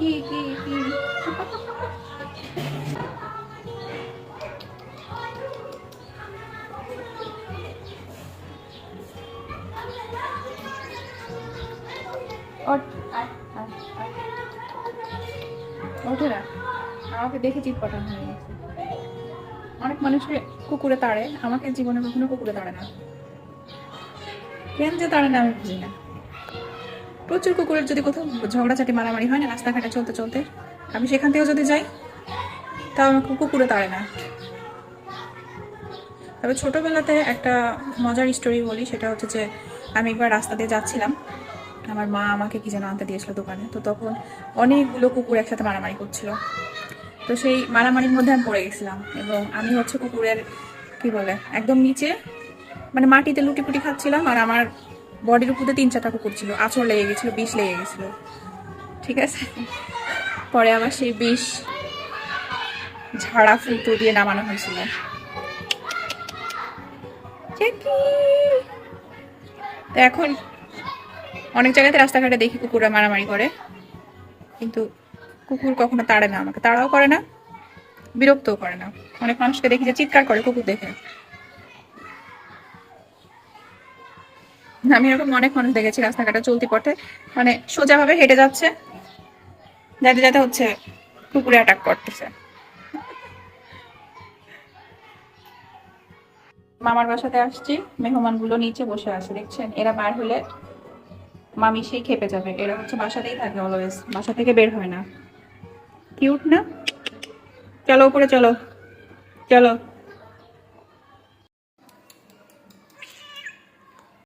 ওঠে না। আমাকে দেখে চিট পাঠানো হয়ে গেছে। অনেক মানুষের কুকুরে তাড়ে। আমাকে জীবনে কখনো কুকুরে তাড়ে না। কেন যে তাড়ে না আমি বুঝি না। প্রচুর কুকুরের যদি কোথাও ঝগড়াঝাটি, মারামারি হয় না, রাস্তাঘাটে চলতে চলতে, আমি সেখান থেকেও যদি যাই তাও আমাকে কুকুরে তাড়ে না। তবে ছোটোবেলাতে একটা মজার স্টোরি বলি, সেটা হচ্ছে যে আমি একবার রাস্তা দিয়ে যাচ্ছিলাম। আমার মা আমাকে কি যেন আনতে দিয়েছিল দোকানে। তো তখন অনেকগুলো কুকুর একসাথে মারামারি করছিল। তো সেই মারামারির মধ্যে আমি পড়ে গেছিলাম এবং আমি হচ্ছে কুকুরের, কি বলে, একদম নিচে মানে মাটিতে লুটিপুটি খাচ্ছিলাম আর আমার বডির উপরে তিন চারটা কুকুর ছিল। আঁচড় লেগে গেছিল, বিষ লেগে গেছিল। ঠিক আছে? পরে আবার সেই বিষ ঝাড়া ফুটো দিয়ে নামানো হয়েছিল। এখন অনেক জায়গাতে রাস্তাঘাটে দেখি কুকুররা মারামারি করে। কিন্তু কুকুর কখনো তাড়ে না আমাকে। তাড়াও করে না, বিরক্তও করে না। অনেক মানুষকে দেখি যে চিৎকার করে কুকুর দেখে। আমি এরকম অনেক মানুষ দেখেছি রাস্তাঘাটে চলতি পথে মানে সোজাভাবে হেঁটে যাচ্ছে যাতে যাতে হচ্ছে কুকুরে অ্যাটাক করতেছে। মামার বাসাতে আসছি, মেহমানগুলো নিচে বসে আছে, দেখছেন? এরা বার হলে মামি সেই খেপে যাবে। এরা হচ্ছে বাসাতেই থাকে অলওয়েজ বাসা থেকে বের হয় না। কিউট না? চলো উপরে চলো। চলো।